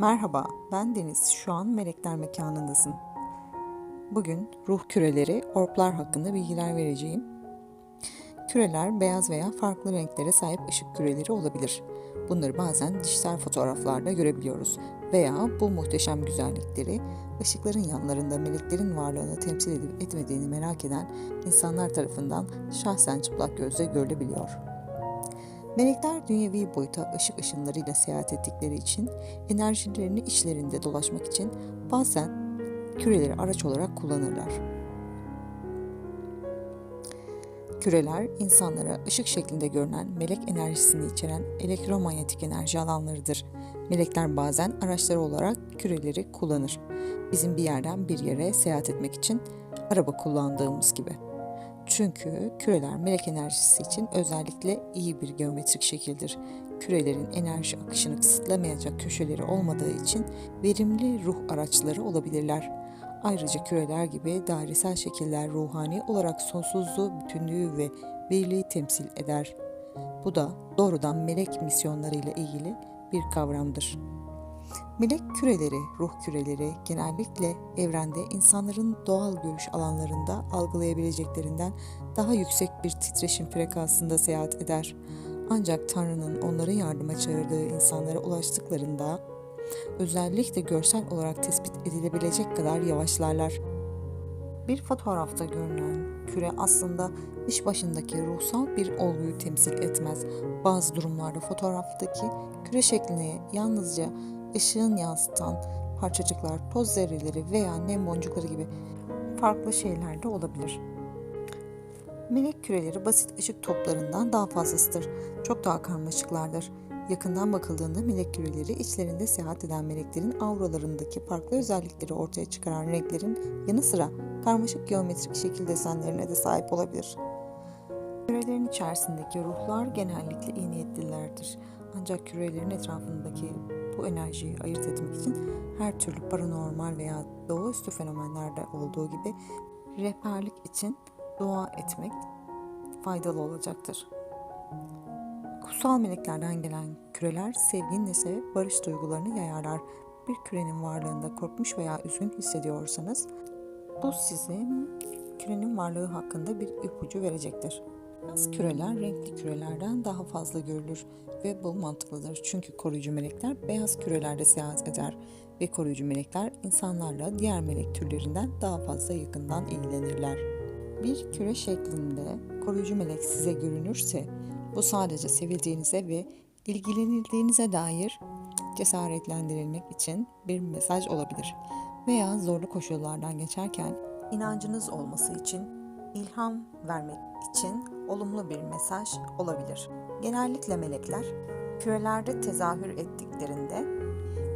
Merhaba, ben Deniz. Şu an Melekler Mekanı'ndasın. Bugün ruh küreleri, orplar hakkında bilgiler vereceğim. Küreler beyaz veya farklı renklere sahip ışık küreleri olabilir. Bunları bazen dijital fotoğraflarda görebiliyoruz veya bu muhteşem güzellikleri ışıkların yanlarında meleklerin varlığını temsil edip etmediğini merak eden insanlar tarafından şahsen çıplak gözle görülebiliyor. Melekler dünyevi boyuta ışık ışınlarıyla seyahat ettikleri için enerjilerini içlerinde dolaşmak için bazen küreleri araç olarak kullanırlar. Küreler insanlara ışık şeklinde görünen melek enerjisini içeren elektromanyetik enerji alanlarıdır. Melekler bazen araçları olarak küreleri kullanır. Bizim bir yerden bir yere seyahat etmek için araba kullandığımız gibi. Çünkü küreler melek enerjisi için özellikle iyi bir geometrik şekildir. Kürelerin enerji akışını kısıtlamayacak köşeleri olmadığı için verimli ruh araçları olabilirler. Ayrıca küreler gibi dairesel şekiller ruhani olarak sonsuzluğu, bütünlüğü ve birliği temsil eder. Bu da doğrudan melek misyonlarıyla ilgili bir kavramdır. Melek küreleri, ruh küreleri genellikle evrende insanların doğal görüş alanlarında algılayabileceklerinden daha yüksek bir titreşim frekansında seyahat eder. Ancak Tanrı'nın onları yardıma çağırdığı insanlara ulaştıklarında özellikle görsel olarak tespit edilebilecek kadar yavaşlarlar. Bir fotoğrafta görünen küre aslında iş başındaki ruhsal bir olguyu temsil etmez. Bazı durumlarda fotoğraftaki küre şeklini yalnızca ışığın yansıtan parçacıklar, toz zerreleri veya nem boncukları gibi farklı şeyler de olabilir. Melek küreleri basit ışık toplarından daha fazlasıdır. Çok daha karmaşıklardır. Yakından bakıldığında melek küreleri içlerinde seyahat eden meleklerin auralarındaki farklı özellikleri ortaya çıkaran renklerin yanı sıra karmaşık geometrik şekil desenlerine de sahip olabilir. Kürelerin içerisindeki ruhlar genellikle iyi niyetlilerdir. Ancak kürelerin etrafındaki bu enerjiyi ayırt etmek için her türlü paranormal veya doğaüstü fenomenlerde olduğu gibi rehberlik için dua etmek faydalı olacaktır. Kutsal meleklerden gelen küreler sevgi, neşe ve barış duygularını yayarlar. Bir kürenin varlığında korkmuş veya üzgün hissediyorsanız bu size kürenin varlığı hakkında bir ipucu verecektir. Beyaz küreler renkli kürelerden daha fazla görülür ve bu mantıklıdır. Çünkü koruyucu melekler beyaz kürelerde seyahat eder ve koruyucu melekler insanlarla diğer melek türlerinden daha fazla yakından ilgilenirler. Bir küre şeklinde koruyucu melek size görünürse bu sadece sevildiğinize ve ilgilenildiğinize dair cesaretlendirilmek için bir mesaj olabilir veya zorlu koşullardan geçerken inancınız olması için ilham vermek için olumlu bir mesaj olabilir. Genellikle melekler kürelerde tezahür ettiklerinde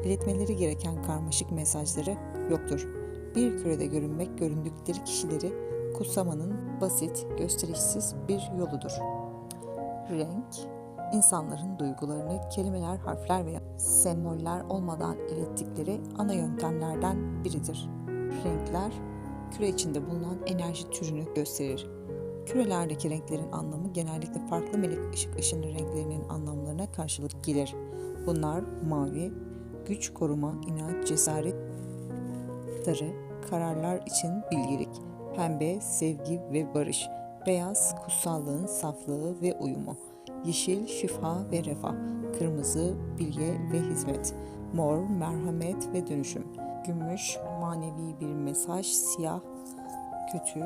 iletmeleri gereken karmaşık mesajları yoktur. Bir kürede görünmek göründükleri kişileri kutsamanın basit, gösterişsiz bir yoludur. Renk, insanların duygularını kelimeler, harfler veya semboller olmadan ilettikleri ana yöntemlerden biridir. Renkler, küre içinde bulunan enerji türünü gösterir. Kürelerdeki renklerin anlamı genellikle farklı melek ışık ışını renklerinin anlamlarına karşılık gelir. Bunlar mavi, güç, koruma, inanç, cesaret, sarı, kararlar için bilgelik, pembe, sevgi ve barış, beyaz, kutsallığın saflığı ve uyumu, yeşil, şifa ve refah, kırmızı, bilge ve hizmet, mor, merhamet ve dönüşüm, gümüş, manevi bir mesaj, siyah, kötü,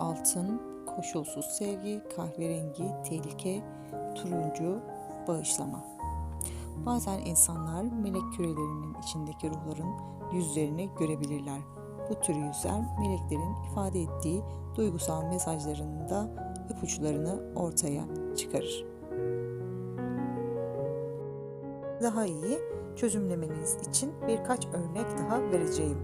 altın, koşulsuz sevgi, kahverengi, tehlike, turuncu, bağışlama. Bazen insanlar melek kürelerinin içindeki ruhların yüzlerini görebilirler. Bu tür yüzler meleklerin ifade ettiği duygusal mesajlarının da ipuçlarını ortaya çıkarır. Daha iyi çözümlemeniz için birkaç örnek daha vereceğim.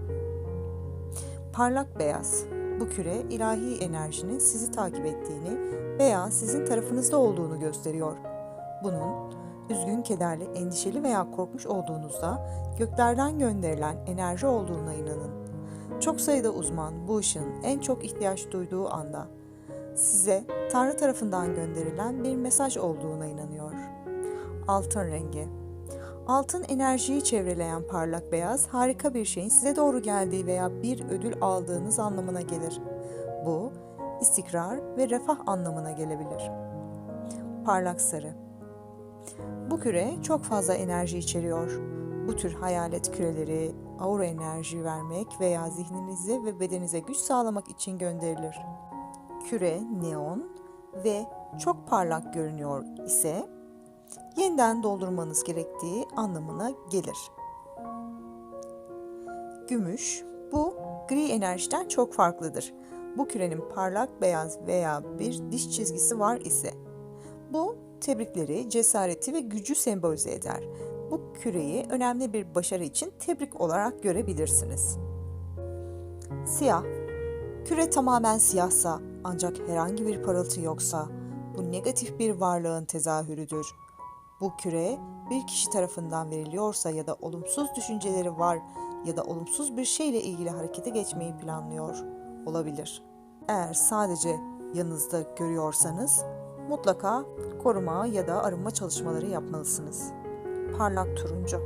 Parlak beyaz. Bu küre ilahi enerjinin sizi takip ettiğini veya sizin tarafınızda olduğunu gösteriyor. Bunun üzgün, kederli, endişeli veya korkmuş olduğunuzda göklerden gönderilen enerji olduğuna inanın. Çok sayıda uzman bu ışın en çok ihtiyaç duyduğu anda size Tanrı tarafından gönderilen bir mesaj olduğuna inanıyor. Altın rengi Altın enerjiyi çevreleyen parlak beyaz harika bir şeyin size doğru geldiği veya bir ödül aldığınız anlamına gelir. Bu istikrar ve refah anlamına gelebilir. Parlak sarı Bu küre çok fazla enerji içeriyor. Bu tür hayalet küreleri aura enerji vermek veya zihninize ve bedenize güç sağlamak için gönderilir. Küre neon ve çok parlak görünüyor ise yeniden doldurmanız gerektiği anlamına gelir. Gümüş bu gri enerjiden çok farklıdır. Bu kürenin parlak beyaz veya bir diş çizgisi var ise bu tebrikleri, cesareti ve gücü sembolize eder. Bu küreyi önemli bir başarı için tebrik olarak görebilirsiniz. Siyah Küre tamamen siyahsa ancak herhangi bir parıltı yoksa bu negatif bir varlığın tezahürüdür. Bu küre bir kişi tarafından veriliyorsa ya da olumsuz düşünceleri var ya da olumsuz bir şeyle ilgili harekete geçmeyi planlıyor olabilir. Eğer sadece yanınızda görüyorsanız mutlaka koruma ya da arınma çalışmaları yapmalısınız. Parlak turuncu.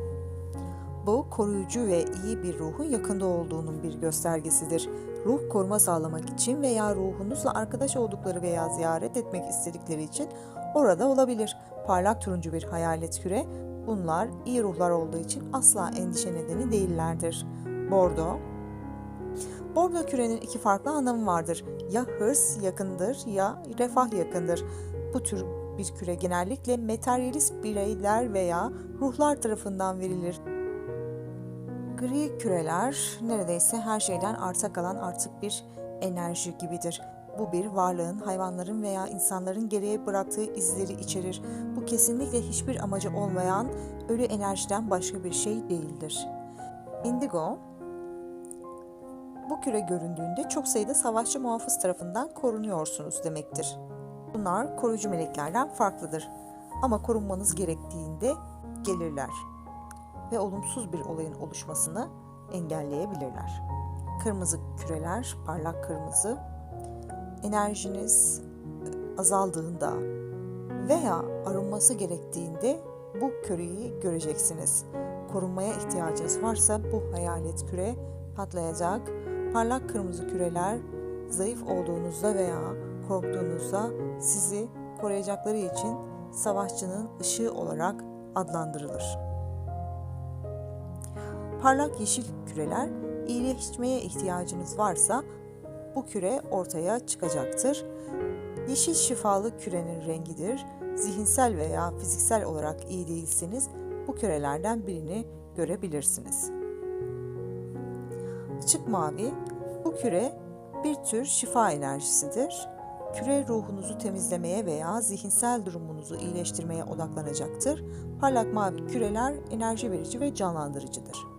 Bu koruyucu ve iyi bir ruhun yakında olduğunun bir göstergesidir. Ruh koruma sağlamak için veya ruhunuzla arkadaş oldukları veya ziyaret etmek istedikleri için orada olabilir. Parlak turuncu bir hayalet küre bunlar iyi ruhlar olduğu için asla endişe nedeni değillerdir. Bordo Bordo kürenin iki farklı anlamı vardır. Ya hırs yakındır ya refah yakındır. Bu tür bir küre genellikle materyalist bireyler veya ruhlar tarafından verilir. Gri küreler neredeyse her şeyden arta kalan artık bir enerji gibidir. Bu bir varlığın, hayvanların veya insanların geriye bıraktığı izleri içerir. Bu kesinlikle hiçbir amacı olmayan ölü enerjiden başka bir şey değildir. Indigo, bu küre göründüğünde çok sayıda savaşçı muhafız tarafından korunuyorsunuz demektir. Bunlar koruyucu meleklerden farklıdır. Ama korunmanız gerektiğinde gelirler ve olumsuz bir olayın oluşmasını engelleyebilirler. Kırmızı küreler, parlak kırmızı, enerjiniz azaldığında veya arınması gerektiğinde bu küreyi göreceksiniz. Korunmaya ihtiyacınız varsa bu hayalet küre patlayacak. Parlak kırmızı küreler zayıf olduğunuzda veya korktuğunuzda sizi koruyacakları için savaşçının ışığı olarak adlandırılır. Parlak yeşil küreler iyileşmeye ihtiyacınız varsa bu küre ortaya çıkacaktır. Yeşil şifalı kürenin rengidir. Zihinsel veya fiziksel olarak iyi değilseniz bu kürelerden birini görebilirsiniz. Açık mavi bu küre bir tür şifa enerjisidir. Küre ruhunuzu temizlemeye veya zihinsel durumunuzu iyileştirmeye odaklanacaktır. Parlak mavi küreler enerji verici ve canlandırıcıdır.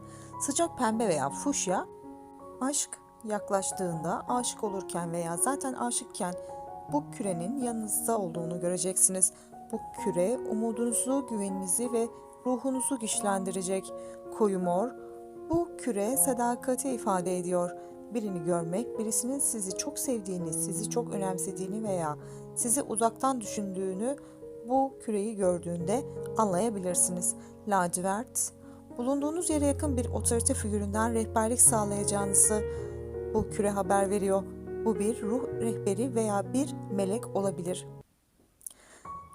Sıcak pembe veya fuşya aşk yaklaştığında aşık olurken veya zaten aşıkken bu kürenin yanınızda olduğunu göreceksiniz. Bu küre umudunuzu, güveninizi ve ruhunuzu güçlendirecek. Koyu mor, bu küre sadakati ifade ediyor. Birini görmek, birisinin sizi çok sevdiğini, sizi çok önemsediğini veya sizi uzaktan düşündüğünü bu küreyi gördüğünde anlayabilirsiniz. Lacivert, bulunduğunuz yere yakın bir otorite figüründen rehberlik sağlayacağınızı bu küre haber veriyor. Bu bir ruh rehberi veya bir melek olabilir.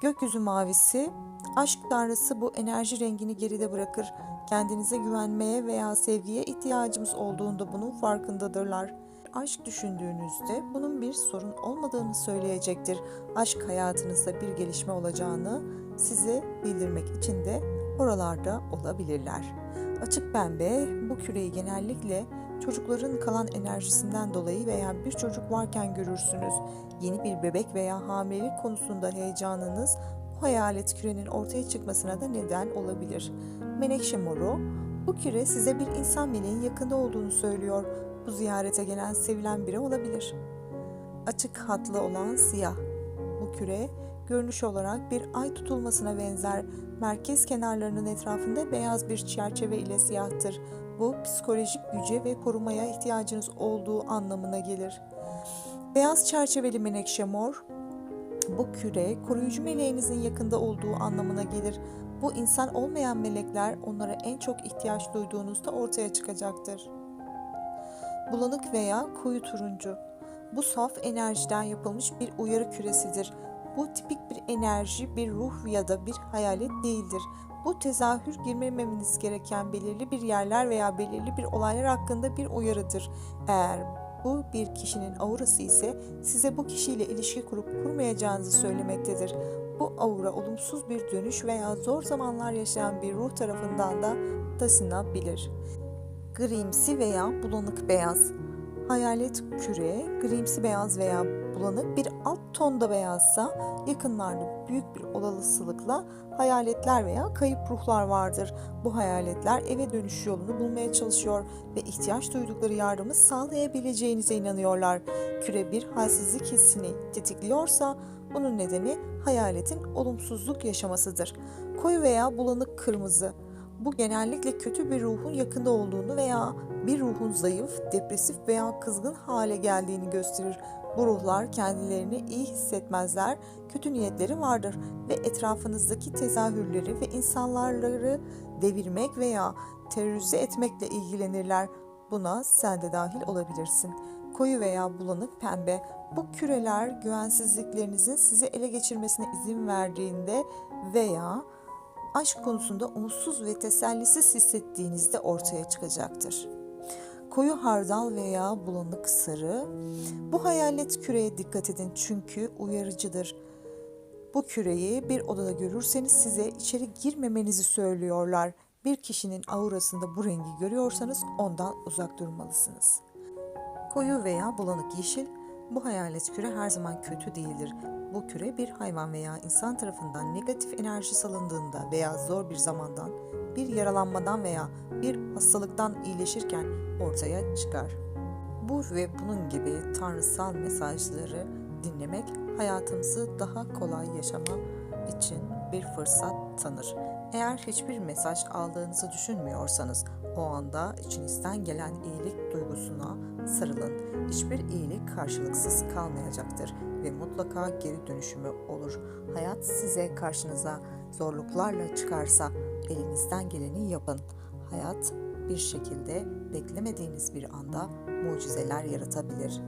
Gökyüzü mavisi, aşk tanrısı bu enerji rengini geride bırakır. Kendinize güvenmeye veya sevgiye ihtiyacımız olduğunda bunun farkındadırlar. Aşk düşündüğünüzde bunun bir sorun olmadığını söyleyecektir. Aşk hayatınızda bir gelişme olacağını size bildirmek için de oralarda olabilirler. Açık pembe bu küreyi genellikle çocukların kalan enerjisinden dolayı veya bir çocuk varken görürsünüz. Yeni bir bebek veya hamilelik konusunda heyecanınız bu hayalet kürenin ortaya çıkmasına da neden olabilir. Menekşe moru, bu küre size bir insan meleğin yakında olduğunu söylüyor. Bu ziyarete gelen sevilen biri olabilir. Açık hatlı olan siyah. Bu küre görünüş olarak bir ay tutulmasına benzer. Merkez kenarlarının etrafında beyaz bir çerçeve ile siyahtır. Bu psikolojik güce ve korumaya ihtiyacınız olduğu anlamına gelir. Beyaz çerçeveli menekşe mor, bu küre koruyucu meleğinizin yakında olduğu anlamına gelir. Bu insan olmayan melekler onlara en çok ihtiyaç duyduğunuzda ortaya çıkacaktır. Bulanık veya koyu turuncu. Bu saf enerjiden yapılmış bir uyarı küresidir. Bu tipik bir enerji, bir ruh ya da bir hayalet değildir. Bu tezahür girmemeniz gereken belirli bir yerler veya belirli bir olaylar hakkında bir uyarıdır. Eğer bu bir kişinin aurası ise size bu kişiyle ilişki kurup kurmayacağınızı söylemektedir. Bu aura olumsuz bir dönüş veya zor zamanlar yaşayan bir ruh tarafından da taşınabilir. Grimsi veya bulanık beyaz. Hayalet küre, grimsi beyaz veya bulanık bir alt tonda beyazsa yakınlarda büyük bir olasılıkla hayaletler veya kayıp ruhlar vardır. Bu hayaletler eve dönüş yolunu bulmaya çalışıyor ve ihtiyaç duydukları yardımı sağlayabileceğinize inanıyorlar. Küre bir halsizlik hissini tetikliyorsa bunun nedeni hayaletin olumsuzluk yaşamasıdır. Koyu veya bulanık kırmızı. Bu genellikle kötü bir ruhun yakında olduğunu veya bir ruhun zayıf, depresif veya kızgın hale geldiğini gösterir. Bu ruhlar kendilerini iyi hissetmezler, kötü niyetleri vardır ve etrafınızdaki tezahürleri ve insanları devirmek veya terörize etmekle ilgilenirler. Buna sen de dahil olabilirsin. Koyu veya bulanık pembe. Bu küreler güvensizliklerinizin sizi ele geçirmesine izin verdiğinde veya aşk konusunda umutsuz ve tesellisiz hissettiğinizde ortaya çıkacaktır. Koyu hardal veya bulanık sarı. Bu hayalet küreye dikkat edin çünkü uyarıcıdır. Bu küreyi bir odada görürseniz size içeri girmemenizi söylüyorlar. Bir kişinin aurasında bu rengi görüyorsanız ondan uzak durmalısınız. Koyu veya bulanık yeşil, bu hayalet küre her zaman kötü değildir. Bu küre bir hayvan veya insan tarafından negatif enerji salındığında veya zor bir zamandan, bir yaralanmadan veya bir hastalıktan iyileşirken ortaya çıkar. Bu ve bunun gibi tanrısal mesajları dinlemek hayatımızı daha kolay yaşama için bir fırsat tanır. Eğer hiçbir mesaj aldığınızı düşünmüyorsanız o anda içinizden gelen iyilik duygusuna sarılın. Hiçbir iyilik karşılıksız kalmayacaktır ve mutlaka geri dönüşümü olur. Hayat size karşınıza zorluklarla çıkarsa elinizden geleni yapın. Hayat bir şekilde beklemediğiniz bir anda mucizeler yaratabilir.